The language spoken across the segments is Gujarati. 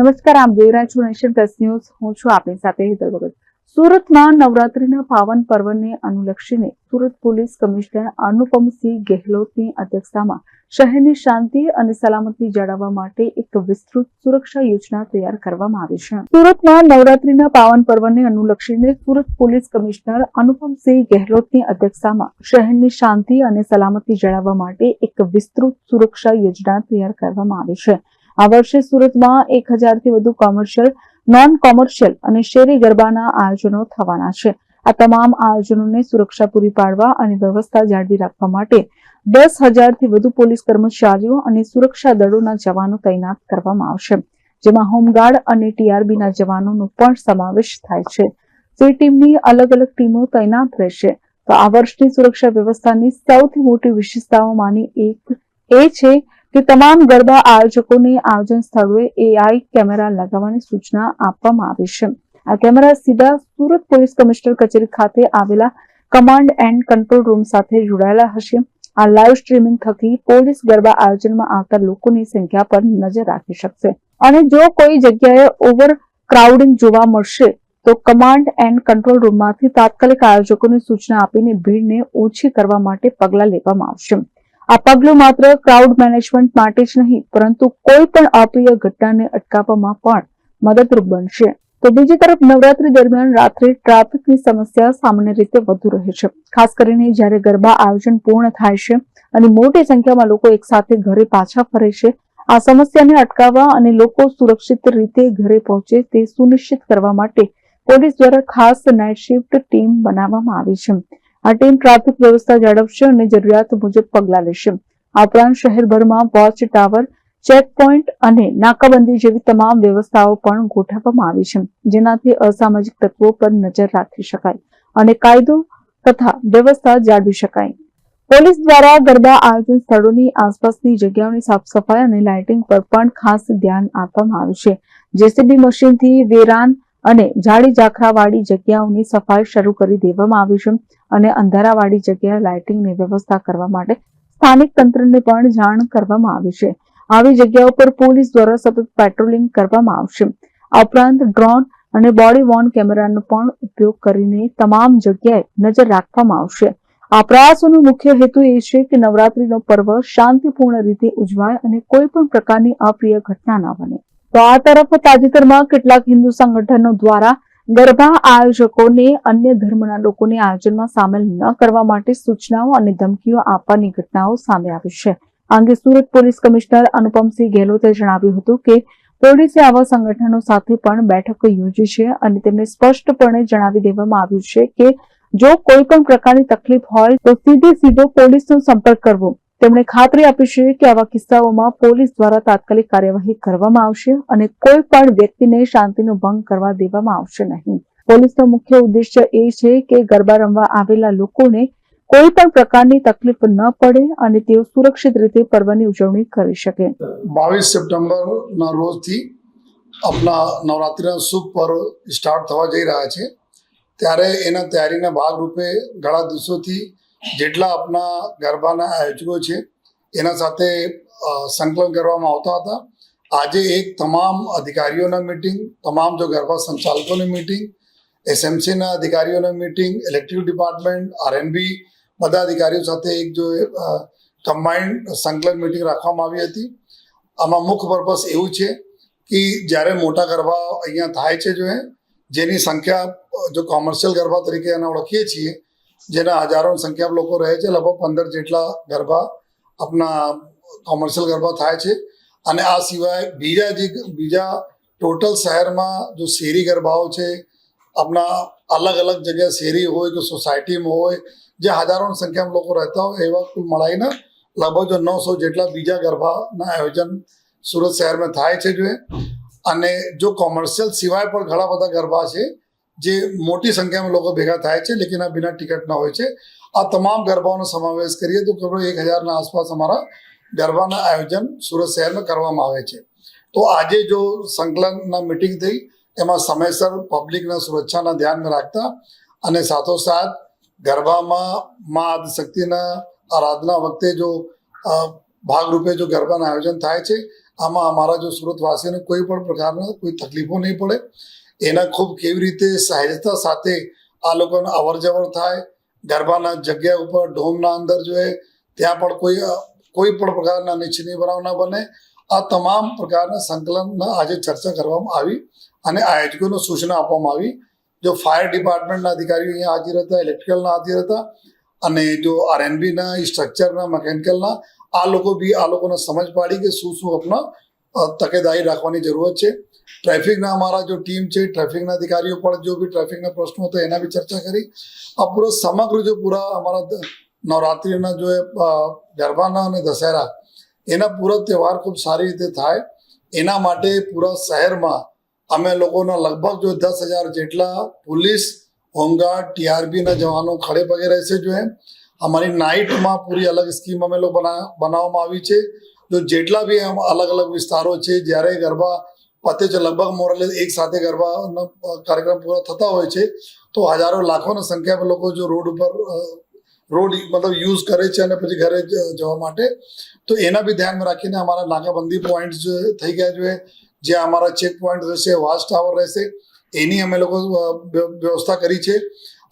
નમસ્કાર, આપ જોઈ રહ્યા છો નેશન ન્યૂઝ. હું છું આપની સાથે હેતલ ભગત. સુરતમાં નવરાત્રીના પાવન પર્વને અનુલક્ષીને સુરત પોલીસ કમિશનર અનુપમસિંહ ગેહલોતની અધ્યક્ષતામાં શહેરની શાંતિ અને સલામતી જાળવવા માટે એક વિસ્તૃત સુરક્ષા યોજના તૈયાર કરવામાં આવી છે. સુરતમાં નવરાત્રીના પાવન પર્વને અનુલક્ષીને સુરત પોલીસ કમિશનર અનુપમસિંહ ગેહલોતની અધ્યક્ષતામાં શહેરની શાંતિ અને સલામતી જાળવવા માટે એક વિસ્તૃત સુરક્ષા યોજના તૈયાર કરવામાં આવી છે. આ વર્ષે સુરતમાં એક હજારથી વધુ કોમર્શિયલ નોન કોમર્શિયલ અને શેરી ગરબાના આયોજનો થવાના છે. આ તમામ આયોજનોને સુરક્ષા પૂરી પાડવા અને વ્યવસ્થા જાળવી રાખવા માટે દસ હજારથી વધુ પોલીસ કર્મચારીઓ અને સુરક્ષા દળોના જવાનો તૈનાત કરવામાં આવશે, જેમાં હોમગાર્ડ અને ટીઆરબીના જવાનોનો પણ સમાવેશ થાય છે. તે ટીમની અલગ અલગ ટીમો તૈનાત રહેશે. તો આ વર્ષની સુરક્ષા વ્યવસ્થાની સૌથી મોટી વિશેષતાઓમાંની એક એ છે કે તમામ ગરબા આયોજકોને આયોજન સ્થળોએ એઆઈ કેમેરા લગાવવાની સૂચના આપવામાં આવી છે. આ કેમેરા સીધા સુરત પોલીસ કમિશનર કચેરી ખાતે આવેલા કમાન્ડ એન્ડ કંટ્રોલ રૂમ સાથે જોડાયેલા હશે. આ લાઈવ સ્ટ્રીમિંગ થકી પોલીસ ગરબા આયોજનમાં આવતા લોકોની સંખ્યા પર નજર રાખી શકશે. અને જો કોઈ જગ્યાએ ઓવર ક્રાઉડિંગ જોવા મળશે, તો કમાન્ડ એન્ડ કંટ્રોલ રૂમમાંથી તાત્કાલિક આયોજકોને સૂચના આપીને ભીડને ઓછી કરવા માટે પગલાં લેવામાં આવશે. આ પગલું માત્ર ક્રાઉડ મેનેજમેન્ટ માટે જ નહીં, પરંતુ કોઈ પણ અપ્રિય ઘટનાને અટકાવવામાં પણ મદદરૂપ બનશે. તો બીજી તરફ નવરાત્રી દરમિયાન રાત્રે ટ્રાફિકની સમસ્યા સામાન્ય રીતે વધુ રહે છે. ખાસ કરીને જ્યારે ગરબા આયોજન પૂર્ણ થાય છે અને મોટી સંખ્યામાં લોકો એકસાથે ઘરે પાછા ફરે છે, આ સમસ્યાને અટકાવવા અને લોકો સુરક્ષિત રીતે ઘરે પહોંચે તે સુનિશ્ચિત કરવા માટે પોલીસ દ્વારા ખાસ નાઇટ શિફ્ટ ટીમ બનાવવામાં આવી છે. આ ટીમ ટ્રાફિક વ્યવસ્થા જાળવશે અને જરૂરિયાત મુજબ પગલાં લેશે. આ ઉપરાંત શહેરભરમાં વોચ ટાવર ચેક અને નાકાબંધી જેવી તમામ વ્યવસ્થાઓ પણ ગોઠવવામાં આવી છે, જેનાથી અસામાજિક તત્વો પર નજર રાખી શકાય અને કાયદો તથા વ્યવસ્થા જાળવી શકાય. પોલીસ દ્વારા ગરબા આયોજન સ્થળોની આસપાસની જગ્યાઓની સાફ સફાઈ અને લાઇટિંગ પર પણ ખાસ ધ્યાન આપવામાં આવ્યું છે. જેસીબી મશીનથી વેરાન અને જાડી ઝાખરાવાળી જગ્યાઓની સફાઈ શરૂ કરી દેવામાં આવી છે અને અંધારાવાળી જગ્યાએ લાઇટિંગની વ્યવસ્થા કરવા માટે સ્થાનિક તંત્રને પણ જાણ કરવામાં આવી છે. આવી જગ્યાઓ પર પોલીસ દ્વારા સતત પેટ્રોલિંગ કરવામાં આવશે. આ ઉપરાંત ડ્રોન અને બોડી વોર્ન કેમેરાનો પણ ઉપયોગ કરીને તમામ જગ્યાએ નજર રાખવામાં આવશે. આ પ્રયાસોનો મુખ્ય હેતુ એ છે કે નવરાત્રીનો પર્વ શાંતિપૂર્ણ રીતે ઉજવાય અને કોઈ પણ પ્રકારની અપ્રિય ઘટના ના બને. તો આ તરફ તાજેતરમાં કેટલાક હિન્દુ સંગઠનો દ્વારા ગરબા આયોજકોને અન્ય ધર્મના લોકોને આયોજનમાં સામેલ ન કરવા માટે સૂચનાઓ અને ધમકીઓ આપવાની ઘટનાઓ સામે આવી છે. અંગે સુરત પોલીસ કમિશનર અનુપમસિંહ ગેહલોતે જણાવ્યું હતું કે પોલીસે આવા સંગઠનો સાથે પણ બેઠક યોજી છે અને તેમને સ્પષ્ટપણે જણાવી દેવામાં આવ્યું છે કે જો કોઈ પણ પ્રકારની તકલીફ હોય તો સીધે સીધો પોલીસનો સંપર્ક કરવો. તેમણે ખાતરી આપી છે કે આવા કિસ્સાઓમાં પોલીસ દ્વારા તાત્કાલિક કાર્યવાહી કરવામાં આવશે અને કોઈ પણ વ્યક્તિને શાંતિનો ભંગ કરવા દેવામાં આવશે નહીં. પોલીસનો મુખ્ય ઉદ્દેશ્ય એ છે કે ગરબા રમવા આવેલા લોકોને કોઈ પણ પ્રકારની તકલીફ ન પડે અને તેઓ સુરક્ષિત રીતે પર્વની ઉજવણી કરી શકે. બાવીસ સપ્ટેમ્બરના રોજથી આપણા નવરાત્રિના શુભ પર્વ સ્ટાર્ટ થવા જઈ રહ્યા છે. ત્યારે એના તૈયારીના ભાગરૂપે ઘણા દિવસોથી જેટલા આપના ગરબાના આયોજકો છે, એના સાથે સંકલન કરવામાં આવતા હતા. આજે એક તમામ અધિકારીઓના મિટિંગ તમામ જો ગરબા સંચાલકોની મિટિંગ એસએમસીના અધિકારીઓના મિટિંગ ઇલેક્ટ્રિક ડિપાર્ટમેન્ટ આરએનબી બધા અધિકારીઓ સાથે એક જો કમ્બાઇન્ડ સંકલન મિટિંગ રાખવામાં આવી હતી. આમાં મુખ્ય પર્પસ એવું છે કે જ્યારે મોટા ગરબા અહીંયા થાય છે જો જેની સંખ્યા જો કોમર્શિયલ ગરબા તરીકે એને ઓળખીએ છીએ જેના હજારો સંખ્યા લોકો રહે છે, લગભગ પંદર જેટલા ગરબા આપણા કોમર્શિયલ ગરબા થાય છે. અને આ સિવાય બીજા જે બીજા ટોટલ શહેરમાં જો શેરી ગરબાઓ છે આપણા અલગ અલગ જગ્યાએ શેરી હોય કે સોસાયટીમાં હોય જે હજારોની સંખ્યામાં લોકો રહેતા હોય, એવા કુલ મળાઈને લગભગ જો નવસો જેટલા બીજા ગરબાના આયોજન સુરત શહેરમાં થાય છે જો અને જો કોમર્શિયલ સિવાય પણ ઘણા બધા ગરબા છે જે મોટી સંખ્યામાં લોકો ભેગા થાય છે, લેકિન આ બિના ટિકિટના હોય છે. આ તમામ ગરબાઓનો સમાવેશ કરીએ તો કરોડ એક હજારના આસપાસ અમારા ગરબાના આયોજન સુરત શહેરમાં કરવામાં આવે છે. તો આજે જો સંકલનના મિટિંગ થઈ, એમાં સમયસર પબ્લિકના સુરક્ષાના ધ્યાનમાં રાખતા અને સાથોસાથ ગરબામાં મા આદિશક્તિના આરાધના વખતે જો ભાગરૂપે જો ગરબાનું આયોજન થાય છે, આમાં અમારા જો સુરતવાસીઓને કોઈ પણ પ્રકારના કોઈ તકલીફો નહીં પડે. એના ખૂબ કેવી રીતે સહેજતા સાથે આ લોકોને અવર જવર થાય, ગરબાના જગ્યા ઉપર ઢોમના અંદર જોઈએ, ત્યાં પણ કોઈ કોઈ પણ પ્રકારના નીચની બનાવ ન બને. આ તમામ પ્રકારના સંકલનના આજે ચર્ચા કરવામાં આવી અને આયોજકોને સૂચના આપવામાં આવી. જો ફાયર ડિપાર્ટમેન્ટના અધિકારીઓ અહીંયા હાજર હતા, ઇલેક્ટ્રિકલના હાજર હતા, અને જો આરએનબીના સ્ટ્રક્ચરના, મિકેનિકલના, આ લોકો બી આ લોકોને સમજ પાડી કે શું શું આપણા તકેદારી રાખવાની જરૂરત છે. ટ્રાફિકના અમારા જો ટીમ છે, ટ્રાફિકના અધિકારીઓ પણ જો બી ટ્રાફિકના પ્રશ્નો હતા, એના બી ચર્ચા કરી. આ પૂરો સમગ્ર જો પૂરા અમારા નવરાત્રિના જો ગરબાના અને દશેરા, એના પૂરા તહેવાર ખૂબ સારી રીતે થાય. એના માટે પૂરા શહેરમાં અમે લોકોના લગભગ જો દસ હજાર જેટલા પોલીસ, હોમગાર્ડ, ટીઆરબીના જવાનો ખડે પગે રહેશે જો એમ. અમારી નાઇટમાં પૂરી અલગ સ્કીમ અમે લોકો બના, બનાવવામાં આવી છે. જો જેટલા બી અલગ અલગ વિસ્તારો છે, જ્યારે ગરબા પતે છે. લગભગ મોરલે એક સાથે ગરબાનો કાર્યક્રમ પૂરો થતા હોય છે. તો હજારો, લાખોની સંખ્યામાં લોકો જો રોડ ઉપર રોડ મતલબ યુઝ કરે છે અને પછી ઘરે જવા માટે. તો એના બી ધ્યાનમાં રાખીને અમારા નાકાબંધી પોઈન્ટ થઈ ગયા જોઈએ જે અમારા ચેક પોઈન્ટ રહેશે વાચ ટાવર રહેશે, એની અમે લોકો વ્યવસ્થા કરી છે.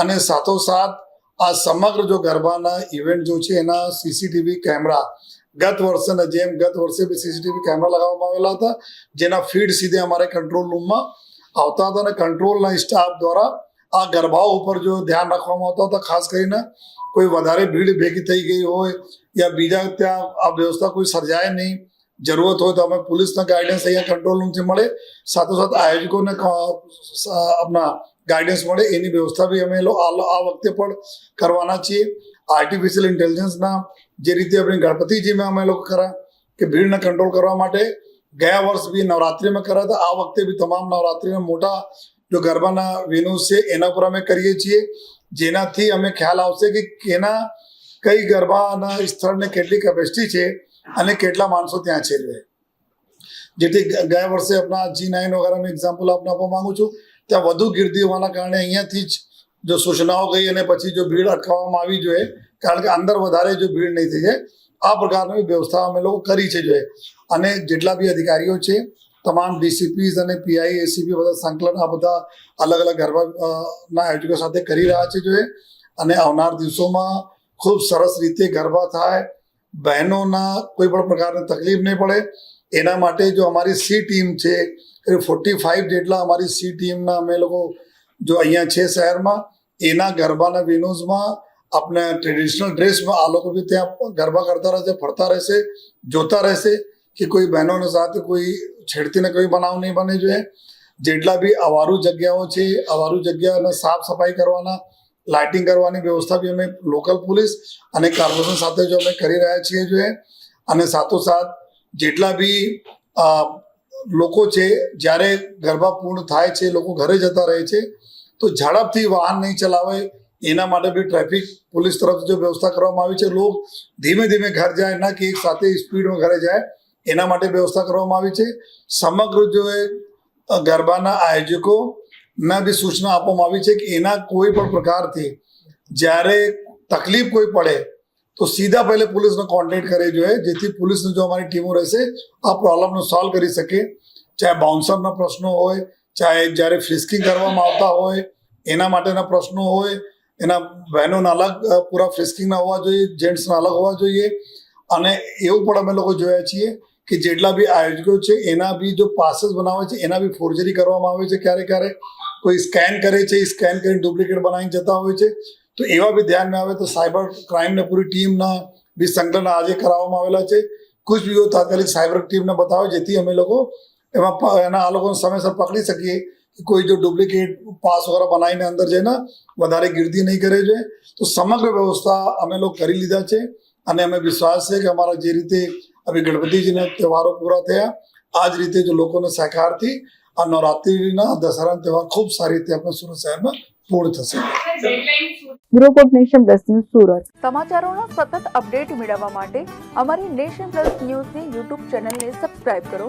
અને સાથોસાથ આ સમગ્ર જો ગરબાના ઇવેન્ટ જો છે, એના સીસીટીવી કેમેરા ગત વર્ષેના જેમ ગત વર્ષે બી સીસીટીવી કેમેરા લગાવવામાં આવેલા હતા જેના ફીડ સીધે અમારે કંટ્રોલ રૂમમાં આવતા હતા અને કંટ્રોલના સ્ટાફ દ્વારા આ ગરબાઓ ઉપર જો ધ્યાન રાખવામાં આવતા હતા ખાસ કરીને કોઈ વધારે ભીડ ભેગી થઈ ગઈ હોય યા બીજા ત્યાં આ વ્યવસ્થા કોઈ સર્જાય નહીં જરૂરત હોય તો અમે પોલીસના ગાઈડન્સ અહીંયા કંટ્રોલ રૂમથી મળે સાથોસાથ આયોજકોને આપના ગાઈડન્સ મળે એની વ્યવસ્થા બી અમે આ વખતે પણ કરવાના છીએ આર્ટિફિશિયલ ઇન્ટેલિજન્સના જે રીતે આપણે ગણપતિજીમાં અમે લોકો કરા કે ભીડને કંટ્રોલ કરવા માટે ગયા વર્ષ બી નવરાત્રિમાં કર્યા હતા, આ વખતે બી તમામ નવરાત્રિના મોટા જો ગરબાના વેન્યુઝ છે, એના પર અમે કરીએ છીએ. જેનાથી અમે ખ્યાલ આવશે કે કેના, કઈ ગરબાના સ્થળને કેટલી કેપેસિટી છે અને કેટલા માણસો ત્યાં છે. જેથી ગયા વર્ષે આપણા જી નાઇન વગેરેનું એક્ઝામ્પલ આપને આપવા માંગુ છું. ત્યાં વધુ ગીર્દી હોવાના કારણે અહીંયાથી જ જો સૂચનાઓ ગઈ અને પછી જો ભીડ અટકાવવામાં આવી જોઈએ, કારણ કે અંદર વધારે જો ભીડ નહીં થઈ જાય, આ પ્રકારની વ્યવસ્થા અમે લોકો કરી છે જોઈએ. અને જેટલા બી અધિકારીઓ છે, તમામ ડીસીપીઝ અને પીઆઈ, એસીપી બધા સંકલન આ બધા અલગ અલગ ગરબાના આયોજકો સાથે કરી રહ્યા છે જોઈએ. અને આવનાર દિવસોમાં ખૂબ સરસ રીતે ગરબા થાય, બહેનોના કોઈ પણ પ્રકારની તકલીફ નહીં પડે. એના માટે જો અમારી સી ટીમ છે, એ ફોર્ટી ફાઇવ જેટલા અમારી સી ટીમના અમે લોકો જો અહીંયા છે શહેરમાં એના ગરબાના વિનોઝમાં આપણે ટ્રેડિશનલ ડ્રેસમાં આ લોકો બી ત્યાં ગરબા કરતા રહેશે ફરતા રહેશે જોતા રહેશે કે કોઈ બહેનોને સાથે કોઈ છેડતીને કોઈ બનાવ નહીં બને જોઈએ. જેટલા બી અવારું જગ્યાઓ છે, અવારું જગ્યાને સાફ સફાઈ કરવાના લાઇટિંગ કરવાની વ્યવસ્થા બી અમે લોકલ પોલીસ અને કોર્પોરેશન સાથે જો અમે કરી રહ્યા છીએ જોઈએ. અને સાથોસાથ જેટલા બી લોકો છે, જ્યારે ગરબા પૂર્ણ થાય છે, લોકો ઘરે જતા રહે છે તો ઝડપથી વાહન નહીં ચલાવે એના માટે બી ટ્રાફિક પોલીસ તરફથી જો વ્યવસ્થા કરવામાં આવી છે, લોક ધીમે ધીમે ઘર જાય, ના કે એક સાથે સ્પીડમાં ઘરે જાય, એના માટે વ્યવસ્થા કરવામાં આવી છે. સમગ્ર જો એ ગરબાના આયોજકો ના બી સૂચના આપવામાં આવી છે કે એના કોઈ પણ પ્રકારથી જ્યારે તકલીફ કોઈ પડે, તો સીધા પહેલે પોલીસનો કોન્ટેક્ટ કરે જોઈએ, જેથી પોલીસની જો અમારી ટીમો રહેશે, આ પ્રોબ્લમનો સોલ્વ કરી શકે. ચાહે બાઉન્સરના પ્રશ્નો હોય, ચાહે જ્યારે ફ્રિસ્કિંગ કરવામાં આવતા હોય એના માટેના પ્રશ્નો હોય, એના બહેનોના અલગ પૂરા ફ્રિસ્કિંગના હોવા જોઈએ, જેન્ટ્સના અલગ હોવા જોઈએ. અને એવું પણ અમે લોકો જોયા છીએ કે જેટલા બી આયોજકો છે, એના બી જો પાસીસ બનાવે છે, એના બી ફોર્જરી કરવામાં આવે છે ક્યારે ક્યારે કોઈ સ્કેન કરે છે સ્કેન કરીને ડુપ્લિકેટ બનાવીને જતા હોય છે. તો એવા બી ધ્યાનમાં આવે તો સાયબર ક્રાઇમને પૂરી ટીમના બી સંકલન આજે કરાવવામાં આવેલા છે. કુછ બી તાત્કાલિક સાયબર ટીમને બતાવે, જેથી અમે લોકો એમાં એના, આ લોકોને સમયસર પકડી શકીએ. કોઈ જો ડુપ્લિકેટ પાસ વગેરે બનાવીને અંદર જઈને વધારે ગીર્દી નહીં કરે છે. તો સમગ્ર વ્યવસ્થા અમે લોકો કરી લીધા છે અને અમે વિશ્વાસ છે કે અમારા જે રીતે હવે ગણપતિજીના તહેવારો પૂરા થયા આ જ રીતે જો લોકોને સહકારથી આ નવરાત્રિના દશહરાનો તહેવાર ખૂબ સારી રીતે આપણે સુરત શહેરમાં પૂર્ણ થશે. Bureau report Nation Plus News Surat. સમાચારોના સતત અપડેટ મેળવવા માટે અમારી નેશન પ્લસ ન્યૂઝની યુટ્યુબ ચેનલને સબસ્ક્રાઇબ કરો.